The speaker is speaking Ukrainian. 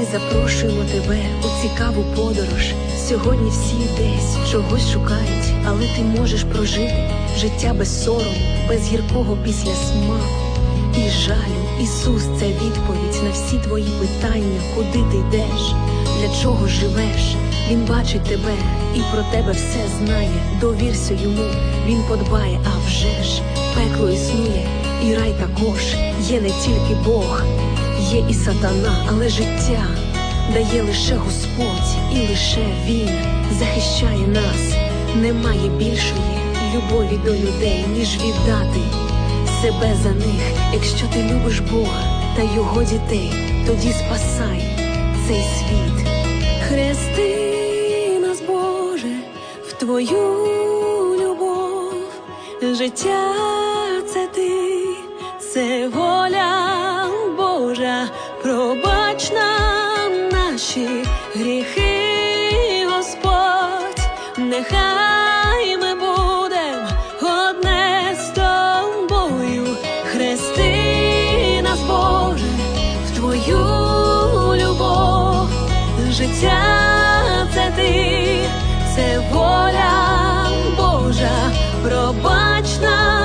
Ми запрошуємо тебе у цікаву подорож. Сьогодні всі десь чогось шукають, але ти можеш прожити життя без сорому, без гіркого після смаку і жалю. Ісус це відповідь на всі твої питання, куди ти йдеш, для чого живеш. Він бачить тебе і про тебе все знає. Довірся йому, він подбає, а вже ж пекло існує, і рай також є не тільки Бог, є і сатана, але життя дає лише Господь, і лише Він захищає нас. Немає більшої любові до людей, ніж віддати себе за них. Якщо ти любиш Бога та його дітей, тоді спасай цей світ. Хрести нас, Боже, в твою любов, життя віра, пробач нам наші гріхи, Господь, нехай ми будемо одне з тобою, хрести нас, Боже, в твою любов, життя це ти, це воля Божа, пробач нам